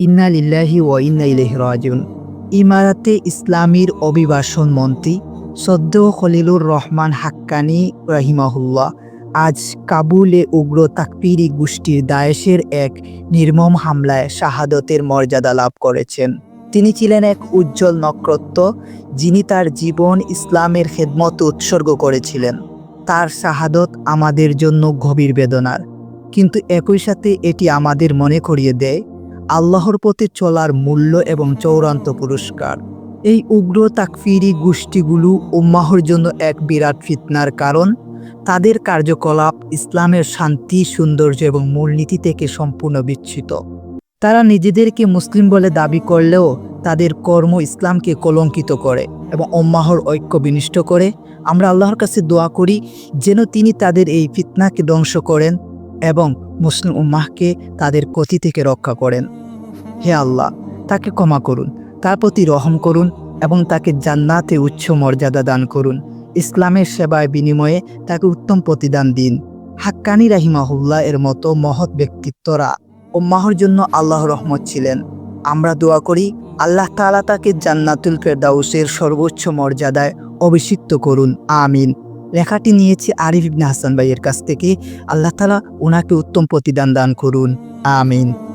ইন্না লিল্লাহি ও ইন্না রাজিউন। ইমারাতে ইসলামীর অভিবাসন মন্ত্রী সদ্য খলিলুর রহমান হাক্কানি রাহিমাহুল্লাহ আজ কাবুলে উগ্র তাকপিরি গোষ্ঠীর দায়েশের এক নির্মম হামলায় শাহাদতের মর্যাদা লাভ করেছেন। তিনি ছিলেন এক উজ্জ্বল নক্ষত্র, যিনি তার জীবন ইসলামের খেদমত উৎসর্গ করেছিলেন। তার শাহাদত আমাদের জন্য গভীর বেদনার। কিন্তু একই সাথে এটি আমাদের মনে করিয়ে দেয় আল্লাহর পথে চলার মূল্য এবং চৌরান্ত পুরস্কার। এই উগ্র তাকফিরি গোষ্ঠীগুলো উম্মাহর জন্য এক বিরাট ফিতনার কারণ। তাদের কার্যকলাপ ইসলামের শান্তি, সৌন্দর্য এবং মূলনীতি থেকে সম্পূর্ণ বিচ্ছিত তারা নিজেদেরকে মুসলিম বলে দাবি করলেও তাদের কর্ম ইসলামকে কলঙ্কিত করে এবং উম্মাহর ঐক্য বিনিষ্ট করে। আমরা আল্লাহর কাছে দোয়া করি, যেন তিনি তাদের এই ফিতনাকে ধ্বংস করেন এবং মুসলিম উম্মাহকে তাদের ক্ষতি থেকে রক্ষা করেন। হে আল্লাহ, তাকে ক্ষমা করুন, তার প্রতি রহম করুন এবং তাকে জান্নাতে উচ্চ মর্যাদা দান করুন। ইসলামের সেবায় বিনিময়ে তাকে উত্তম প্রতিদান দিন। হাক্কানি রাহিমাহুল্লাহ এর মতো মহৎ ব্যক্তিত্বরা উম্মাহর জন্য আল্লাহ রহমত ছিলেন। আমরা দোয়া করি, আল্লাহ তালা তাকে জান্নাতুল ফেরদাউসের সর্বোচ্চ মর্যাদায় অভিষিক্ত করুন। আমিন। লেখাটি নিয়েছি আরিফ ইবনে হাসান ভাইয়ের কাছ থেকে। আল্লাহ তালা ওনাকে উত্তম প্রতিদান দান করুন। আমিন।